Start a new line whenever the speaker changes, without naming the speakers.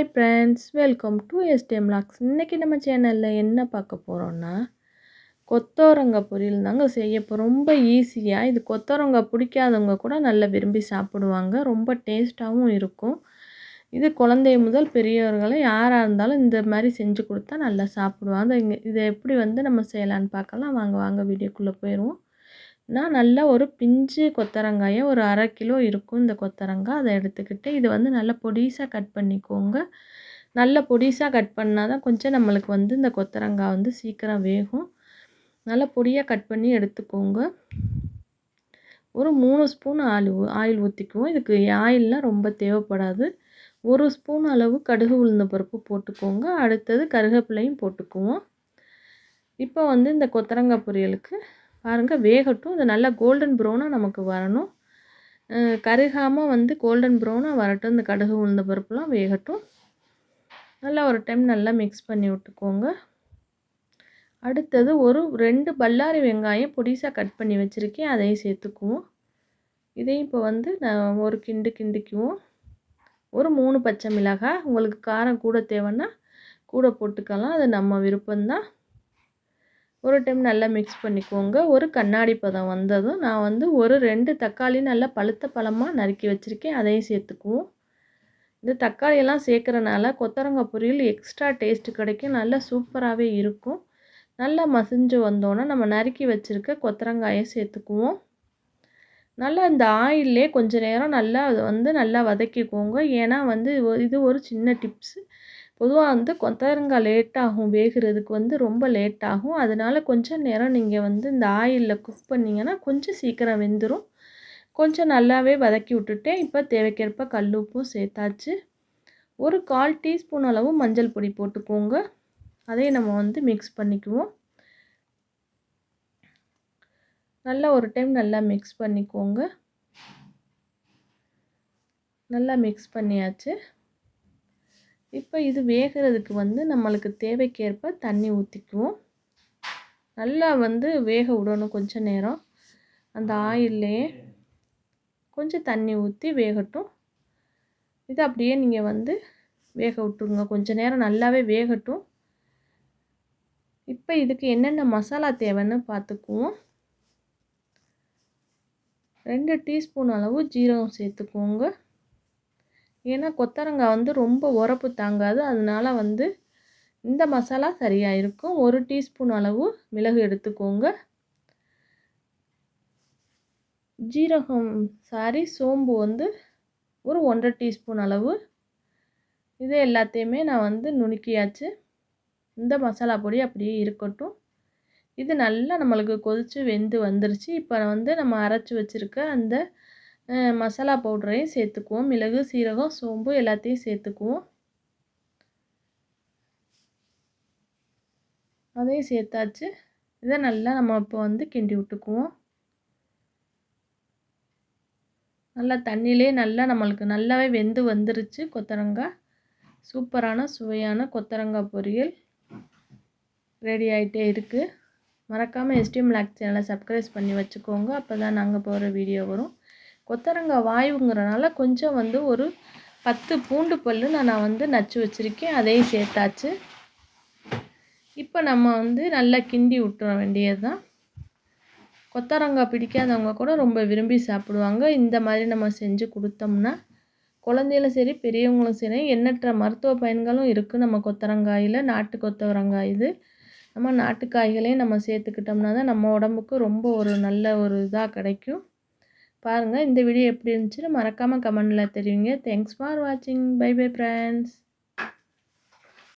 Hi friends welcome to STM logs இன்றைக்கி நம்ம சேனலில் என்ன பார்க்க போகிறோன்னா கொத்தவரங்காய் பொரியல் தாங்க செய்ய ரொம்ப ஈஸியாக இது கொத்தவரங்காய் பிடிக்காதவங்க கூட நல்லா விரும்பி சாப்பிடுவாங்க. ரொம்ப டேஸ்ட்டாகவும் இருக்கும். இது குழந்தை முதல் பெரியவர்களை யாராக இருந்தாலும் இந்த மாதிரி செஞ்சு கொடுத்தா நல்லா சாப்பிடுவாங்க. இங்கே இதை எப்படி வந்து நம்ம செய்யலான்னு பார்க்கலாம். வாங்க வாங்க வீடியோக்குள்ளே போயிடுவோம் நான் நல்லா ஒரு பிஞ்சு கொத்தரங்காயை ஒரு அரை கிலோ இருக்கும் இந்த கொத்தரங்காய். அதை எடுத்துக்கிட்டு இது வந்து நல்லா பொடிசாக கட் பண்ணிக்கோங்க. நல்ல பொடிசாக கட் பண்ணால் தான் கொஞ்சம் நம்மளுக்கு வந்து இந்த கொத்தரங்காய் வந்து சீக்கிரம் வேகும். நல்லா பொடியாக கட் பண்ணி எடுத்துக்கோங்க. ஒரு மூணு ஸ்பூன் ஆயில் ஆயில் ஊற்றிக்குவோம் இதுக்கு ஆயிலெலாம் ரொம்ப தேவைப்படாது. ஒரு ஸ்பூன் அளவு கடுகு உளுந்த பருப்பு போட்டுக்கோங்க. அடுத்தது கருவேப்பிலையும் போட்டுக்குவோம். இப்போ வந்து இந்த கொத்தரங்காய் பொரியலுக்கு பாருங்கள் வேகட்டும். இது நல்லா கோல்டன் ப்ரௌனாக நமக்கு வரணும். கருகாமல் வந்து கோல்டன் ப்ரௌனாக வரட்டும். இந்த கடுகு உளுந்த பருப்புலாம் வேகட்டும். நல்லா ஒரு டைம் நல்லா மிக்ஸ் பண்ணி விட்டுக்கோங்க. அடுத்தது ஒரு ரெண்டு பல்லாரி வெங்காயம் பொடிசாக கட் பண்ணி வச்சுருக்கேன். அதையும் சேர்த்துக்குவோம். இதையும் இப்போ வந்து நான் ஒரு கிண்டு கிண்டிக்குவோம். ஒரு மூணு பச்சை மிளகாய். உங்களுக்கு காரம் கூட தேவைன்னா கூட போட்டுக்கலாம். அது நம்ம விருப்பம்தான். ஒரு டைம் நல்லா மிக்ஸ் பண்ணிக்கோங்க. ஒரு கண்ணாடி பதம் வந்ததும் நான் வந்து ஒரு ரெண்டு தக்காளி நல்லா பழுத்த பழமாக நறுக்கி வச்சுருக்கேன். அதையும் சேர்த்துக்குவோம். இந்த தக்காளியெல்லாம் சேர்க்குறனால கொத்தரங்காய் பொரியல் எக்ஸ்ட்ரா டேஸ்ட்டு கிடைக்கும். நல்லா சூப்பராகவே இருக்கும். நல்லா மசிஞ்சு வந்தோன்னே நம்ம நறுக்கி வச்சுருக்க கொத்தரங்காயை சேர்த்துக்குவோம். நல்லா இந்த ஆயிலே கொஞ்சம் நேரம் நல்லா அதை வந்து நல்லா வதக்கிக்கோங்க. ஏன்னா வந்து இது ஒரு சின்ன டிப்ஸு பொதுவாக வந்து கொத்தவரங்காய் லேட் ஆகும் வேகிறதுக்கு வந்து ரொம்ப லேட் ஆகும். அதனால் கொஞ்சம் நேரம் நீங்கள் வந்து இந்த ஆயிலில் குக் பண்ணிங்கன்னா கொஞ்சம் சீக்கிரம் வெந்துடும் கொஞ்சம் நல்லாவே வதக்கி விட்டுட்டேன். இப்போ தேவைக்கேற்ப கல் உப்பும் சேர்த்தாச்சு. ஒரு கால் டீஸ்பூன் அளவு மஞ்சள் பொடி போட்டுக்கோங்க. அதையும் நம்ம வந்து மிக்ஸ் பண்ணிக்குவோம். நல்லா ஒரு டைம் நல்லா மிக்ஸ் பண்ணிக்கோங்க. நல்லா மிக்ஸ் பண்ணியாச்சு. இப்போ இது வேகிறதுக்கு வந்து நம்மளுக்கு தேவைக்கேற்ப தண்ணி ஊற்றிக்குவோம் நல்லா வந்து வேக விடணும் கொஞ்சம் நேரம். அந்த ஆயில்லையே கொஞ்சம் தண்ணி ஊற்றி வேகட்டும். இது அப்படியே நீங்கள் வந்து வேக விட்டுருங்க. கொஞ்சம் நேரம் நல்லாவே வேகட்டும். இப்போ இதுக்கு என்னென்ன மசாலா தேவைன்னு பார்த்துக்குவோம். ரெண்டு டீஸ்பூன் அளவு ஜீரகம் சேர்த்துக்கோங்க. ஏன்னா கொத்தரங்காய் வந்து ரொம்ப உரப்பு தாங்காது. அதனால் வந்து இந்த மசாலா சரியாக இருக்கும். ஒரு டீஸ்பூன் அளவு மிளகு எடுத்துக்கோங்க. ஜீரகம் சாரி சோம்பு வந்து ஒரு ஒன்றரை டீஸ்பூன் அளவு. இது எல்லாத்தையுமே நான் வந்து நுணுக்கியாச்சு. இந்த மசாலா பொடி அப்படியே இருக்கட்டும். இது நல்லா நம்மளுக்கு கொதித்து வெந்து வந்துருச்சு. இப்போ வந்து நம்ம அரைச்சி வச்சுருக்க அந்த மசாலா பவுடரையும் சேர்த்துக்குவோம். மிளகு சீரகம் சோம்பு எல்லாத்தையும் சேர்த்துக்குவோம். அதையும் சேர்த்தாச்சு. இதை நல்லா நம்ம இப்போ வந்து கிண்டி விட்டுக்குவோம். நல்லா தண்ணியிலே நல்லா நம்மளுக்கு நல்லாவே வெந்து வந்துருச்சு கொத்தரங்காய். சூப்பரான சுவையான கொத்தரங்காய் பொரியல் ரெடி ஆகிட்டே இருக்குது மறக்காமல் எஸ்டிஎம் லாக் சேனலை சப்ஸ்கிரைப் பண்ணி வச்சுக்கோங்க. அப்போ தான் நாங்கள் போகிற வீடியோ வரும். கொத்தரங்காய் வாயுங்கிறனால கொஞ்சம் வந்து ஒரு பத்து பூண்டு பல் நான் வந்து நச்சு வச்சுருக்கேன். அதையும் சேர்த்தாச்சு. இப்போ நம்ம வந்து நல்லா கிண்டி விட்டுற வேண்டியது தான் கொத்தரங்காய் பிடிக்காதவங்க கூட ரொம்ப விரும்பி சாப்பிடுவாங்க. இந்த மாதிரி நம்ம செஞ்சு கொடுத்தோம்னா குழந்தைகளும் சரி பெரியவங்களும் சரி எண்ணற்ற மருத்துவ பயன்களும் இருக்குது நம்ம கொத்தரங்காயில் நாட்டு கொத்தவரங்காய் இது. நம்ம நாட்டுக்காய்களையும் நம்ம சேர்த்துக்கிட்டோம்னா தான் நம்ம உடம்புக்கு ரொம்ப ஒரு நல்ல ஒரு இதாக கிடைக்கும். பாருங்கள் இந்த வீடியோ எப்படி இருந்துச்சுன்னு மறக்காமல் கமெண்டில் தெரிவிங்க. தேங்க்ஸ் ஃபார் வாட்சிங் பை பை ஃப்ரெண்ட்ஸ்